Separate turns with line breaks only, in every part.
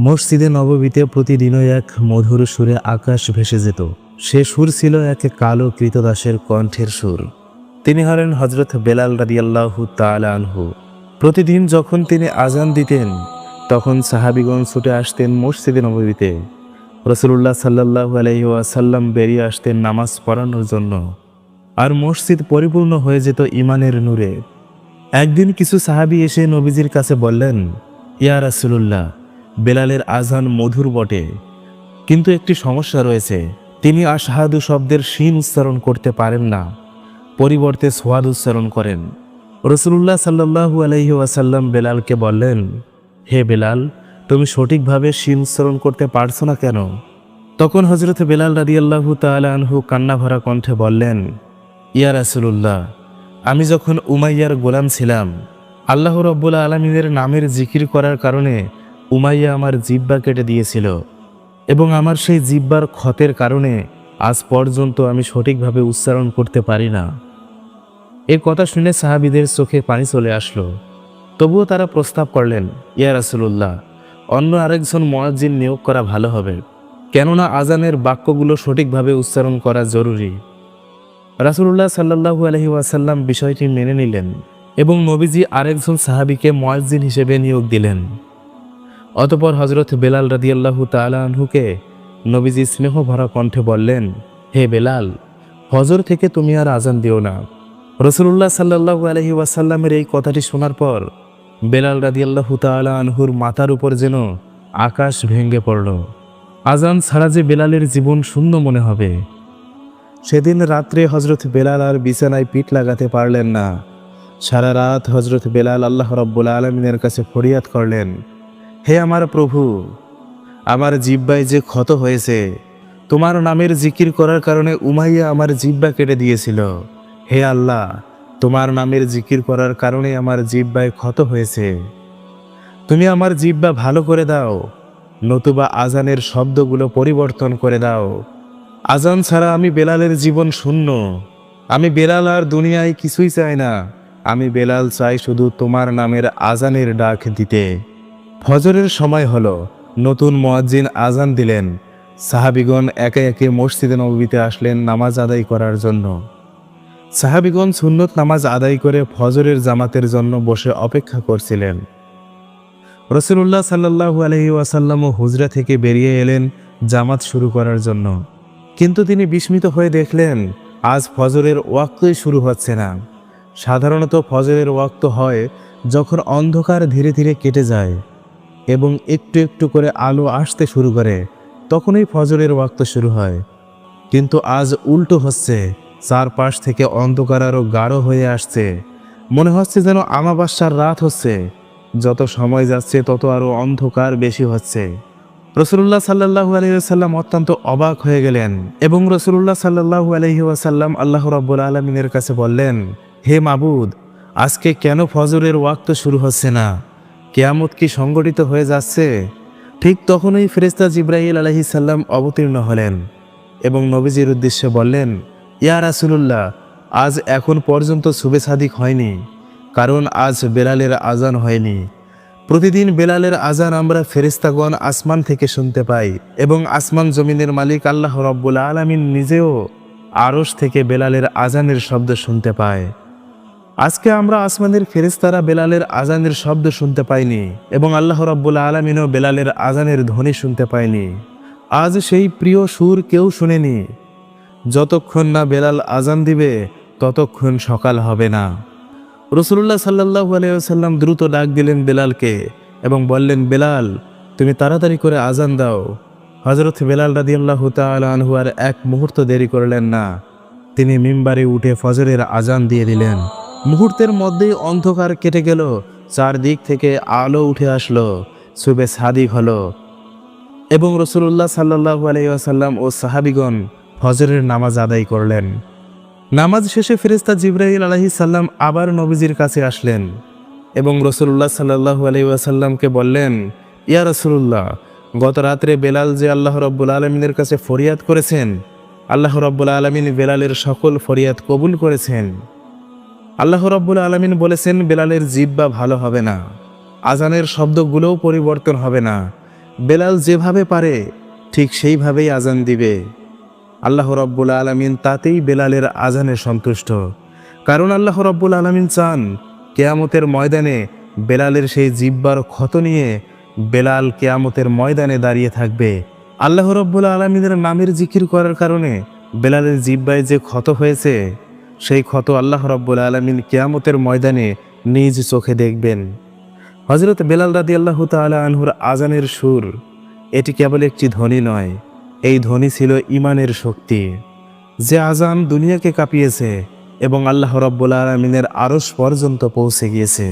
মসজিদে নববীতে প্রতিদিনই এক মধুর সুরে আকাশ ভেসে যেত। সে সুর ছিল এক কালো কৃতদাসের কণ্ঠের সুর। তিনি হলেন হজরত বেলাল রাদিয়াল্লাহু তাআলা আনহু। প্রতিদিন যখন তিনি আজান দিতেন, তখন সাহাবিগণ ছুটে আসতেন মসজিদে নববীতে রসুল্লাহ সাল্লাহু আলহি ওয়াসাল্লাম বেরিয়ে আসতেন নামাজ পড়ানোর জন্য। আর মসজিদ পরিপূর্ণ হয়ে যেত ইমানের নূরে। একদিন কিছু সাহাবি এসে নবীজির কাছে বললেন, ইয়া রাসুলুল্লাহ বেলালের আজান মধুর বটে। কিন্তু একটি সমস্যা রয়েছে, তিনি আশাহাদু শব্দের শিন উচ্চারণ করতে পারেন না, পরিবর্তে সোয়াদ উচ্চারণ করেন। রসুল্লাহ সাল্লাহু আলহি ওয়াসাল্লাম বেলালকে বললেন, হে বেলাল, তুমি সঠিকভাবে শিন উচ্চারণ করতে পারছ না কেন? তখন হজরত বেলাল রাদিয়াল্লাহু তাআলা আনহু কান্না ভরা কণ্ঠে বললেন, ইয়া রাসুলুল্লাহ, আমি যখন উমাইয়ার গোলাম ছিলাম, আল্লাহ রব্বুল আলমিনের নামের জিকির করার কারণে উমাইয়া আমার জিব্বা কেটে দিয়েছিল এবং আমার সেই জিব্বার ক্ষতের কারণে আজ পর্যন্ত আমি সঠিকভাবে উচ্চারণ করতে পারি না। এ কথা শুনে সাহাবিদের চোখে পানি চলে আসলো। তবুও তারা প্রস্তাব করলেন, ইয়া রাসুলুল্লাহ, অন্য আরেকজন মোয়াজ্জিন নিয়োগ করা ভালো হবে, কেননা আজানের বাক্যগুলো সঠিকভাবে উচ্চারণ করা জরুরি। রাসুলুল্লাহ সাল্লাহু আলহি ওয়াসাল্লাম বিষয়টি মেনে নিলেন এবং নবীজি আরেকজন সাহাবিকে মোয়াজ্জিন হিসেবে নিয়োগ দিলেন। অতপর হজরত বেলাল রাদিয়াল্লাহু তাআলা আনহুকে নবীজি স্নেহ ভরা কণ্ঠে বললেন, হে বেলাল, হজর থেকে তুমি আর আজান দিও না। রসুল্লাহ সাল্লাহু আলহি ওয়াসাল্লামের এই কথাটি শোনার পর বেলাল রাদিয়াল্লাহু তাআলা আনহুর মাথার উপর যেন আকাশ ভেঙে পড়ল। আজান ছাড়া যে বেলালের জীবন শূন্য মনে হবে, সেদিন রাত্রে হজরত বেলাল আর বিছানায় পিঠ লাগাতে পারলেন না। সারা রাত হজরত বেলাল আল্লাহ রব্বুল আলমিনের কাছে ফরিয়াদ করলেন। হে আমার প্রভু, আমার জিব্বায় যে ক্ষত হয়েছে, তোমার নামের জিকির করার কারণে উমাইয়া আমার জিব্বা কেটে দিয়েছিল। হে আল্লাহ, তোমার নামের জিকির করার কারণে আমার জিব্বায় ক্ষত হয়েছে। তুমি আমার জিব্বা ভালো করে দাও, নতুবা আজানের শব্দগুলো পরিবর্তন করে দাও। আজান ছাড়া আমি বেলালের জীবন শূন্য। আমি বেলাল আর দুনিয়ায় কিছুই চাই না। আমি বেলাল চাই শুধু তোমার নামের আজানের ডাক দিতে। ফজরের সময় হল, নতুন মোয়াজ্জিন আজান দিলেন। সাহাবিগণ একে একে মসজিদে নবীতে আসলেন নামাজ আদায় করার জন্য। সাহাবিগণ সুন্নত নামাজ আদায় করে ফজরের জামাতের জন্য বসে অপেক্ষা করছিলেন। রসুল্লাহ সাল্লাহু আলহি ওয়াসাল্লামও হুজরা থেকে বেরিয়ে এলেন জামাত শুরু করার জন্য। কিন্তু তিনি বিস্মিত হয়ে দেখলেন, আজ ফজরের ওয়াক্তই শুরু হচ্ছে না। সাধারণত ফজরের ওয়াক্ত হয় যখন অন্ধকার ধীরে ধীরে কেটে যায়। এবং একটু একটু করে আলো আসতে শুরু করে, তখনই ফজরের ওয়াক্ত শুরু হয়। কিন্তু আজ উল্টো হচ্ছে, চারপাশ থেকে অন্ধকার আরও গাঢ় হয়ে আসছে। মনে হচ্ছে যেন আমাবাসার রাত হচ্ছে। যত সময় যাচ্ছে, তত আরও অন্ধকার বেশি হচ্ছে। রসুল্লাহ সাল্লাহু আলহিহাসাল্লাম অত্যন্ত অবাক হয়ে গেলেন এবং রসুল্লাহ সাল্লাহু আলহি ওয়াসাল্লাম আল্লাহ রব্বুল আলমিনের কাছে বললেন, হে মাবুদ, আজকে কেন ফজরের ওয়াক্ত শুরু হচ্ছে না? কেয়ামত কি সংগঠিত হয়ে যাচ্ছে? ঠিক তখনই ফেরেস্তা জিব্রাহিল আলহি সাল্লাম অবতীর্ণ হলেন এবং নবীজির উদ্দেশ্যে বললেন, ইয়া রাসুলুল্লাহ, আজ এখন পর্যন্ত শুভে সাদিক হয়নি, কারণ আজ বেলালের আজান হয়নি। প্রতিদিন বেলালের আজান আমরা ফেরিস্তাগণ আসমান থেকে শুনতে পাই এবং আসমান জমিনের মালিক আল্লাহ রব্বুল আলমিন নিজেও আরশ থেকে বেলালের আজানের শব্দ শুনতে পায়। আজকে আমরা আসমানের ফেরিস্তারা বেলালের আজানের শব্দ শুনতে পাইনি এবং আল্লাহ রব্বুল আলমিনও বেলালের আজানের ধ্বনি শুনতে পাইনি। আজ সেই প্রিয় সুর কেউ শুনেনি। যতক্ষণ না বেলাল আজান দিবে, ততক্ষণ সকাল হবে না। রসুল্লাহ সাল্লাহু আলাইসাল্লাম দ্রুত ডাক দিলেন বেলালকে এবং বললেন, বেলাল, তুমি তাড়াতাড়ি করে আজান দাও। হজরত বেলাল রাদিয়াল্লাহু আর এক মুহূর্ত দেরি করলেন না। তিনি মিম্বারে উঠে ফজরের আজান দিয়ে দিলেন। মুহূর্তের মধ্যেই অন্ধকার কেটে গেল, চারদিক থেকে আলো উঠে আসলো সুবে সাদিক হলো। এবং রসুল্লাহ সাল্লাহু আলাইসাল্লাম ও সাহাবিগণ ফজরের নামাজ আদায় করলেন। নামাজ শেষে ফেরেস্তা জিব্রাহিল আলহি সাল্লাম আবার নবীজির কাছে আসলেন এবং রসুল্লাহ সাল্লাহু আলহিউসাল্লামকে বললেন, ইয়া রসুল্লাহ গত রাত্রে বেলাল যে আল্লাহ রব্বুল আলমিনের কাছে ফরিয়াদ করেছেন, আল্লাহ রব্বুল আলমিন বেলালের সকল ফরিয়াদ কবুল করেছেন। আল্লাহ রব্বুল আলমিন বলেছেন, বেলালের জিব্বা ভালো হবে না। আজানের শব্দগুলোও পরিবর্তন হবে না। বেলাল যেভাবে পারে, ঠিক সেইভাবেই আজান দিবে। আল্লাহ রব্বুল আলমিন তাতেই বেলালের আজানে সন্তুষ্ট। কারণ আল্লাহ রব্বুল আলমিন চান, কেয়ামতের ময়দানে বেলালের সেই জিব্বার ক্ষত নিয়ে বেলাল কেয়ামতের ময়দানে দাঁড়িয়ে থাকবে। আল্লাহ রব্বুল আলমিনের নামের জিকির করার কারণে বেলালের জিব্বায় যে ক্ষত হয়েছে সেই ক্ষত আল্লাহ রব্বুল আলমিন কেয়ামতের ময়দানে নিজ চোখে দেখবেন। হজরত বেলাল রাদি আল্লাহ তালা আনহুর আজানের সুর, এটি কেবল একটি ধ্বনি নয়, এই ধ্বনি ছিল ইমানের শক্তি। যে আজান দুনিয়াকে কাঁপিয়েছে এবং আল্লাহ রব্বুল আলমিনের আরস পর্যন্ত পৌঁছে গিয়েছে।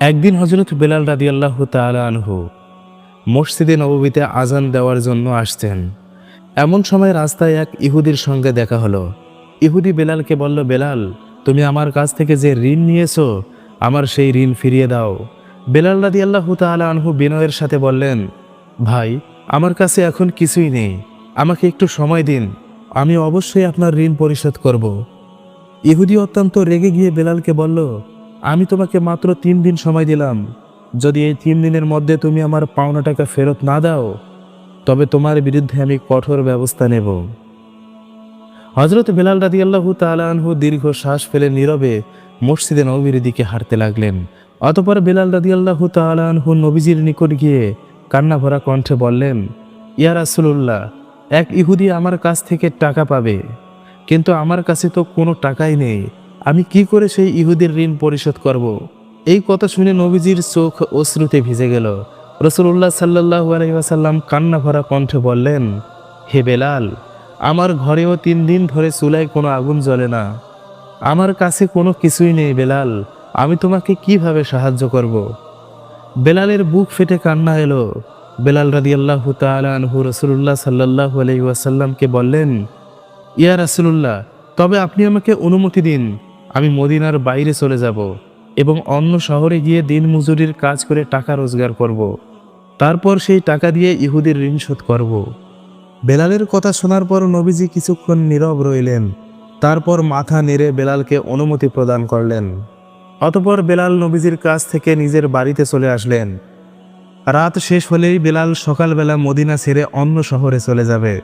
একদিন হজরত বেলাল রাদি আল্লাহ তালা আনহু মসজিদে নববীতে আজান দেওয়ার জন্য আসতেন। এমন সময় রাস্তায় এক ইহুদির সঙ্গে দেখা হলো। ইহুদি বেলালকে বলল, বেলাল, তুমি আমার কাছ থেকে যে ঋণ নিয়েছো, আমার সেই ঋণ ফিরিয়ে দাও। বেলাল রাদি আল্লাহ তালা আনহু বিনয়ের সাথে বললেন, ভাই, আমার কাছে এখন কিছুই নেই। আমাকে একটু সময় দিন। আমি অবশ্যই আপনার ঋণ পরিশোধ করব। ইহুদি অত্যন্ত রেগে গিয়ে বেলালকে বলল, আমি তোমাকে মাত্র তিন দিন সময় দিলাম। যদি এই তিন দিনের মধ্যে তুমি আমার পাওনা টাকা ফেরত না দাও, তবে তোমার বিরুদ্ধে আমি কঠোর ব্যবস্থা নেব। হজরত বেলাল রাদি আল্লাহু তালানহু দীর্ঘ শ্বাস ফেলে নীরবে মসজিদে নবীর দিকে হাঁটতে লাগলেন। অতপর বেলাল রাদি আল্লাহু তালানহু নবীজির নিকট গিয়ে কান্না ভরা কণ্ঠে বললেন, ইয়া রাসুল্লাহ এক ইহুদি আমার কাছ থেকে টাকা পাবে, কিন্তু আমার কাছে তো কোনো টাকাই নেই। আমি কি করে সেই ইহুদির ঋণ পরিশোধ করব। এই কথা শুনে নবীজির চোখ অশ্রুতে ভিজে গেল। রসুল্লাহ সাল্লাহ আলহিহাসাল্লাম কান্না ভরা কণ্ঠে বললেন, হে বেলাল আমার ঘরেও তিন দিন ধরে চুলায় কোনো আগুন জ্বলে না আমার কাছে কোনো কিছুই নেই, বেলাল আমি তোমাকে কীভাবে সাহায্য করব। বেলালের বুক ফেটে কান্না এলো বেলাল রাদি আল্লাহ তালহু রসুল্লাহ সাল্লাহ আলহি ওয়াসাল্লামকে বললেন, ইয়া রাসুল্লাহ তবে আপনি আমাকে অনুমতি দিন আমি মদিনার বাইরে চলে যাব এবং অন্য শহরে গিয়ে দিন মজুরির কাজ করে টাকা রোজগার করব। তারপর সেই টাকা দিয়ে ইহুদির ঋণ শোধ করব। বেলালের কথা শোনার পর নবীজি কিছুক্ষণ নীরব রইলেন। তারপর মাথা নেড়ে বেলালকে অনুমতি প্রদান করলেন। অতপর বেলাল নবীজির কাছ থেকে নিজের বাড়িতে চলে আসলেন। রাত শেষ হলেই বেলাল সকালবেলা মদিনা ছেড়ে অন্য শহরে চলে যাবে।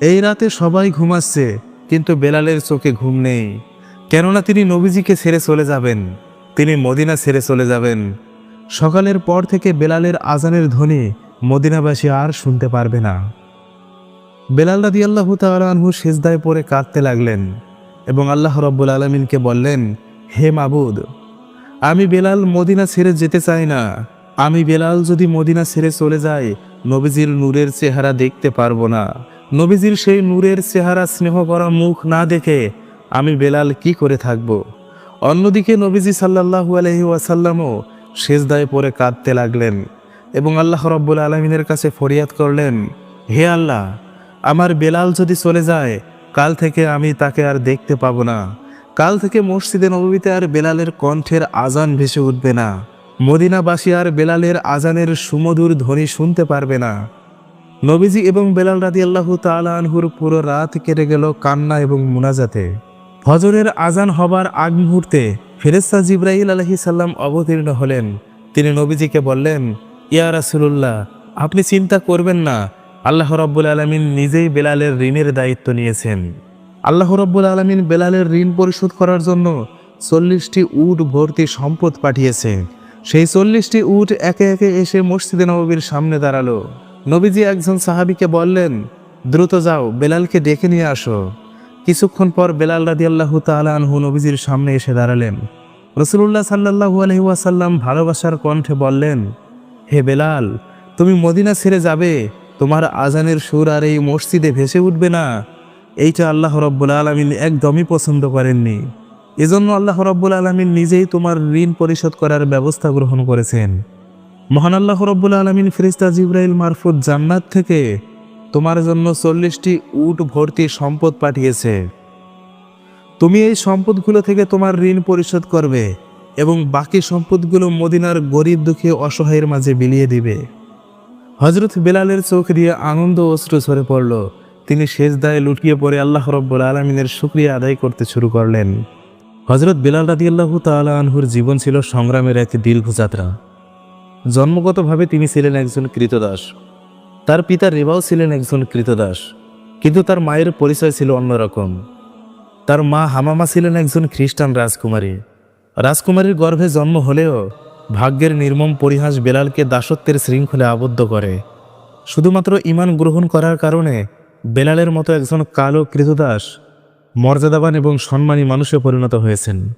এই রাতে সবাই ঘুমাচ্ছে, কিন্তু বেলালের চোখে ঘুম নেই। কেননা তিনি নবীজিকে ছেড়ে চলে যাবেন। তিনি মদিনা ছেড়ে চলে যাবেন। সকালের পর থেকে বেলালের আজানের ধ্বনি মদিনাবাসী আর শুনতে পারবে না। বেলাল রাদি আল্লাহ তালহু সেজদায় পড়ে কাঁদতে লাগলেন এবং আল্লাহ রব্বুল আলমিনকে বললেন, হে মাবুদ, আমি বেলাল মদিনা ছেড়ে যেতে চাই না। আমি বেলাল যদি মদিনা ছেড়ে চলে যাই, নবীজির নূরের চেহারা দেখতে পারব না। নবীজির সেই নূরের চেহারা স্নেহ করা মুখ না দেখে আমি বেলাল কি করে থাকব? অন্যদিকে নবীজি সাল্লাহু আলহি ওয়াসাল্লামও সেজদায় পরে কাঁদতে লাগলেন এবং আল্লাহ রব্বুল আলমিনের কাছে ফরিয়াদ করলেন, হে আল্লাহ আমার বেলাল যদি চলে যায়, কাল থেকে আমি তাকে আর দেখতে পাবো না। কাল থেকে মসজিদে নবীতে আর বেলালের কণ্ঠের আজান ভেসে উঠবে না। মদিনাবাসী আর বেলালের আজানের সুমধুর ধ্বনি শুনতে পারবে না। নবীজি এবং বেলাল রাদি আল্লাহ তালানহুর পুরো রাত কেটে গেল কান্না এবং মুনাজাতে। ফজরের আজান হবার আগ মুহূর্তে ফেরেস্তা জিব্রাহিল আলহি সাল্লাম অবতীর্ণ হলেন। তিনি নবীজিকে বললেন, ইয়া রাসুল্লাহ আপনি চিন্তা করবেন না আল্লাহ রব্বুল আলমিন নিজেই বেলালের ঋণের দায়িত্ব নিয়েছেন। আল্লাহ রব্বুল আলমিন বেলালের ঋণ পরিশোধ করার জন্য চল্লিশটি উট ভর্তি সম্পদ পাঠিয়েছে। সেই চল্লিশটি উট একে একে এসে মসজিদে নবীর সামনে দাঁড়াল। নবীজি একজন সাহাবিকে বললেন, দ্রুত যাও, বেলালকে ডেকে নিয়ে আসো। কিছুক্ষণ পর বেলাল রাদি আল্লাহ তালহু নবীজির সামনে এসে দাঁড়ালেন। রসুল্লাহ সাল্লাহু আলহি ওয়াসাল্লাম ভালোবাসার কণ্ঠে বললেন, হে বেলাল, তুমি মদিনা ছেড়ে যাবে তোমার আজানের সুর আর এই মসজিদে ভেসে উঠবে না। এইটা আল্লাহ রব্বুল আলমিন একদমই পছন্দ করেননি। এজন্য আল্লাহ রব্বুল আলমিন নিজেই তোমার ঋণ পরিশোধ করার ব্যবস্থা গ্রহণ করেছেন। মহান আল্লাহ রব্বুল আলমিন ফিরিস্তা জিব্রাইল মারফুত জান্নাত থেকে তোমার জন্য চল্লিশটি উট ভর্তি সম্পদ পাঠিয়েছে। তুমি এই সম্পদগুলো থেকে তোমার ঋণ পরিশোধ করবে এবং বাকি সম্পদগুলো মদিনার গরিব দুঃখী অসহায়ের মাঝে বিলিয়ে দিবে। হজরত বেলালের চোখ দিয়ে আনন্দ অস্ত্র ঝরে পড়ল। তিনি শেষ দায়ে লুটিয়ে পড়ে আল্লাহ রব্বুল আলমিনের শুক্রিয়া আদায় করতে শুরু করলেন। হজরত বেলাল রাদি আল্লাহ তালা আনহুর জীবন ছিল সংগ্রামের এক দীর্ঘ যাত্রা জন্মগতভাবে তিনি ছিলেন একজন কৃতদাস। তার পিতা রেবাও ছিলেন একজন কৃতদাস। কিন্তু তার মায়ের পরিচয় ছিল অন্যরকম। তার মা হামামা ছিলেন একজন খ্রিস্টান রাজকুমারী। রাজকুমারীর গর্ভে জন্ম হলেও ভাগ্যের নির্মম পরিহাস বেলালকে দাসত্বের শৃঙ্খলে আবদ্ধ করে। শুধুমাত্র ইমান গ্রহণ করার কারণে বেলালের মতো একজন কালো কৃতদাস, মর্যাদাবান এবং সম্মানী মানুষে পরিণত হয়েছেন।